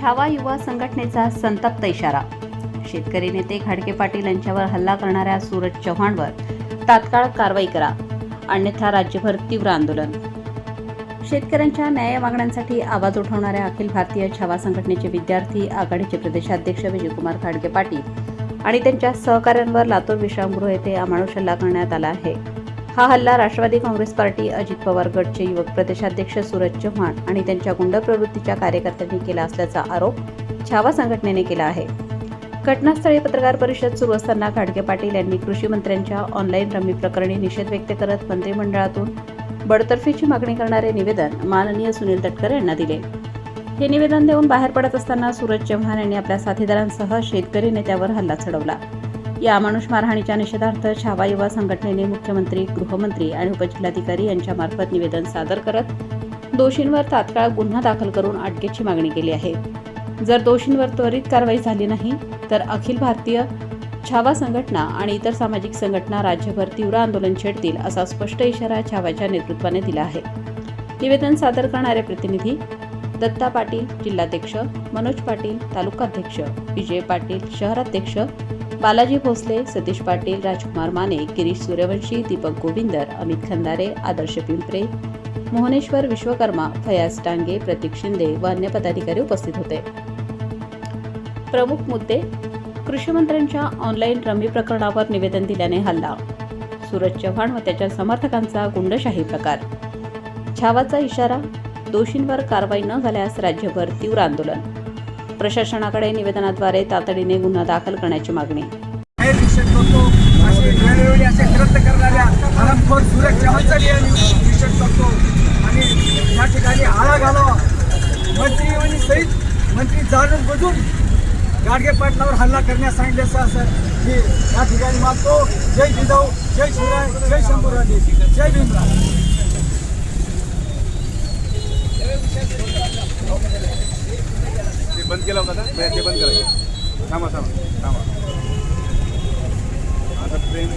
छावा युवा संघटनेचा संतप्त इशारा. शेतकरी नेते घाडगे पाटील यांच्यावर हल्ला करणाऱ्या सूरज चव्हाणवर तात्काळ कारवाई करा. अन्यथा राज्यभर तीव्र आंदोलन. शेतकऱ्यांच्या न्याय मागण्यांसाठी आवाज उठवणाऱ्या अखिल भारतीय छावा संघटनेचे विद्यार्थी आघाडीचे प्रदेशाध्यक्ष विजयकुमार खाडके पाटील आणि त्यांच्या सहकाऱ्यांवर लातूर विश्रामगृह येथे अमानुष हल्ला करण्यात आला आहे. हा हल्ला राष्ट्रवादी काँग्रेस पार्टी अजित पवार गटचे युवक प्रदेशाध्यक्ष सूरज चव्हाण आणि त्यांच्या गुंड प्रवृत्तीच्या कार्यकर्त्यांनी केला असल्याचा आरोप छावा संघटनेने केला आहे. घटनास्थळी पत्रकार परिषद सुरू असताना खाडगे पाटील यांनी कृषी मंत्र्यांच्या ऑनलाईन रमी प्रकरणी निषेध व्यक्त करत मंत्रिमंडळातून बडतर्फीची मागणी करणारे निवेदन माननीय सुनील तटकरे यांना दिले. हे निवेदन देऊन बाहेर पडत असताना सूरज चव्हाण यांनी आपल्या साथीदारांसह शेतकरी नेत्यावर हल्ला चढवला. या अमानुष मारहाणीच्या निषेधार्थ छावा युवा संघटनेने मुख्यमंत्री गृहमंत्री आणि उपजिल्हाधिकारी यांच्यामार्फत निवेदन सादर करत दोषींवर तात्काळ गुन्हा दाखल करून अटकेची मागणी केली आहे. जर दोषींवर त्वरित कारवाई झाली नाही तर अखिल भारतीय छावा संघटना आणि इतर सामाजिक संघटना राज्यभर तीव्र आंदोलन छेडतील असा स्पष्ट इशारा छावाच्या नेतृत्वाने दिला आहे. निवेदन सादर करणारे प्रतिनिधी दत्ता पाटील जिल्हाध्यक्ष मनोज पाटील तालुकाध्यक्ष विजय पाटील शहराध्यक्ष बालाजी भोसले सतीश पाटील राजकुमार माने गिरीश सूर्यवंशी दीपक गोविंदर अमित खंदारे आदर्श पिंपरे मोहनेश्वर विश्वकर्मा फयाज टांगे प्रतीक शिंदे व अन्य पदाधिकारी उपस्थित होते. प्रमुख मुद्दे कृषी मंत्र्यांच्या ऑनलाईन रमी प्रकरणावर निवेदन दिल्याने हल्ला. सूरज चव्हाण व त्याच्या समर्थकांचा गुंडशाही प्रकार. छावाचा इशारा दोषींवर कारवाई न झाल्यास राज्यभर तीव्र आंदोलन. प्रशासनाकडे निवेदनाद्वारे तातडीने गुन्हा दाखल करण्याची मागणी. हे असे करणाऱ्या हरमखोर सुरेश चव्हाणचा निषेध या ठिकाणी आळा घालावा. मंत्री सहित मंत्री जाणून बुजून गाडगे पाटलावर हल्ला करण्यास सांगितले असं मी या ठिकाणी मागतो. जय जिजाऊ जय शिवराय. जय शंभूराजे. जय भीमराव. ते बंद केला होता का? ते बंद करायचं थांबा थांबा थांबा. आता ट्रेन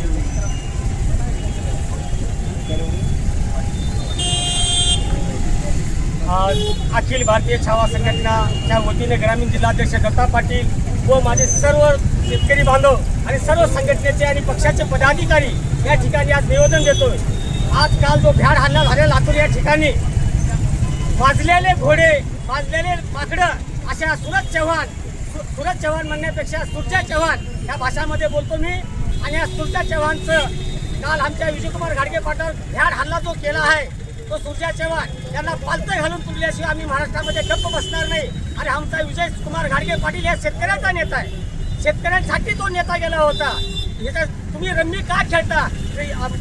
अखिल भारतीय छावा संघटनाच्या वतीने ग्रामीण जिल्हाध्यक्ष दत्ता पाटील व माझे सर्व शेतकरी बांधव आणि सर्व संघटनेचे आणि पक्षाचे पदाधिकारी या ठिकाणी आज निवेदन देतोय. आज काल जो भ्याड हल्ला झालेला लातूर या ठिकाणी वाजलेले घोडे वाजलेले माकडं अशा सुरज चव्हाण सु- सुरज चव्हाण म्हणण्यापेक्षा सुरजा चव्हाण या भाषामध्ये बोलतो मी. आणि या सुरजा चव्हाणचं काल आमच्या विजयकुमार घाडगे पाटील भ्याड हल्ला जो केला आहे तो सुरजा चव्हाण यांना पालतं घालून तुटल्याशिवाय आम्ही महाराष्ट्रामध्ये गप्प बसणार नाही. आणि आमचा विजय कुमार घाडगे पाटील या शेतकऱ्याचा नेता आहे. शेतकऱ्यांसाठी तो नेता गेला होता. याचा तुम्ही रम्मी का खेळता?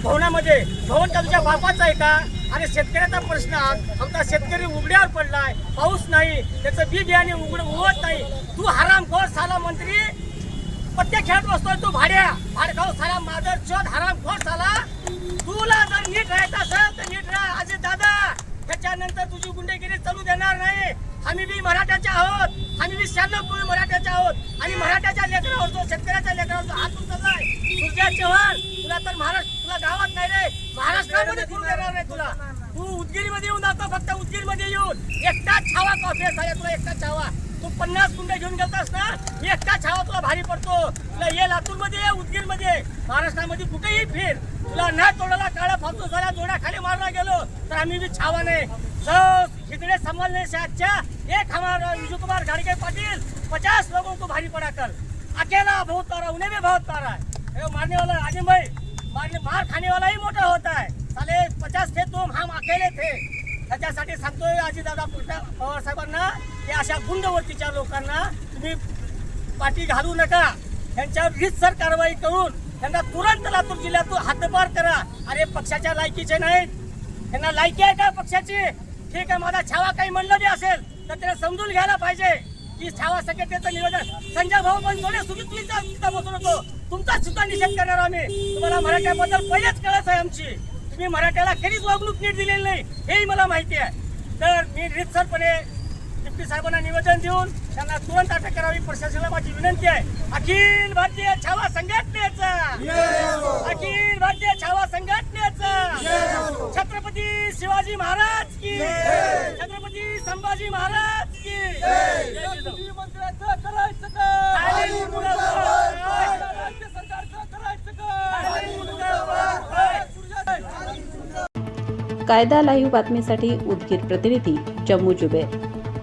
भवनामध्ये भवन का तुझ्या आहे का? आणि शेतकऱ्याचा प्रश्न आमचा शेतकरी उघड्यावर पडलाय. पाऊस नाही त्याचं बी बियाणे उघड उगवत नाही. तू हरामखोर साला मंत्री. पत्ते खेळत बसतोय तू भाड्या. भाडखाऊ साला मादर चोद हरामखोर साला. तुला जर नीट राहायचं असेल तर नीट राहा अजित दादा. त्याच्यानंतर तुझी गुंडेगिरी चालू देणार नाही. आम्ही बी मराठ्याचे आहोत. आम्ही बी शहाण्णव पूर्वी मराठ्याचे आहोत. आणि मराठ्याच्या लेकरावर जो शेतकऱ्याच्या लेकरावर जो हात उचललाय तुझ्या चव्हाण तुला तर महाराष्ट्र तुला गावात नाही रे महाराष्ट्रामध्ये फिरून देणार नाही तुला? तू उदगीरमध्ये येऊन आता फक्त उदगीरमध्ये येऊन. एकटा छावा कॉफी झाला तुला एकटा छावा. तू पन्नास गुंडे घेऊन गेलतास ना एकटा छावा तुला भारी पडतो. तुला ये लातूरमध्ये ये उदगीरमध्ये. ये. महाराष्ट्रामध्ये कुठेही फिर. तुला न तोडाला काळा फालतू झाला जोड्या खाली मारला गेलो तर आम्ही बी छावा नाही. सब इकडे संभालने से अच्छा एक हमारा विजू कुमार घाड़के पाटिल. पचास लोगों को भारी पड़ा कर. अकेला बहुत पारा उन्हें भी बहुत पारा है मारने वाला आजिम भाई मारने मार खाने वाला ही मोठा होता है साले पचास थे तुम हम अकेले थे. त्याच्यासाठी सांगतोय अजितदादा पवार साहेबांना की अशा गुंडवर्तीच्या लोकांना तुम्ही पाठी घालू नका. त्यांच्यावर रीतसर कारवाई करून त्यांना तुरंत लातूर जिल्ह्यातून हातभार करा. अरे पक्षाच्या लायकीचे नाहीत. त्यांना लायकी आहे का पक्षाची? ठीक आहे माझा छावा काही म्हणलं बी असेल तर त्याला समजून घ्यायला पाहिजे. की छावा संघटनेचं निवेदन संजय भाऊ पण थोडे सुमित्रीचा तिथं बसून होतो तुमचा सुद्धा निषेध करणार आम्ही. तुम्हाला मराठ्याबद्दल पहिलेच कळत आहे आमची. तुम्ही मराठ्याला कधीच वागणूक नीट दिलेली नाही. हेही मला माहिती आहे. तर मी रितसरपणे डिप्टी साहेबांना निवेदन देऊन त्यांना तुरंत अटक करावी. प्रशासनाला माझी विनंती आहे. अखिल भारतीय छावा संघटनेचा. अखिल भारतीय छावा संघटनेचा. छत्रपती शिवाजी महाराज की. छत्रपती संभाजी महाराज की. कायदा लाईव्ह बातमीसाठी उदगीर प्रतिनिधी जम्मू जुबेर.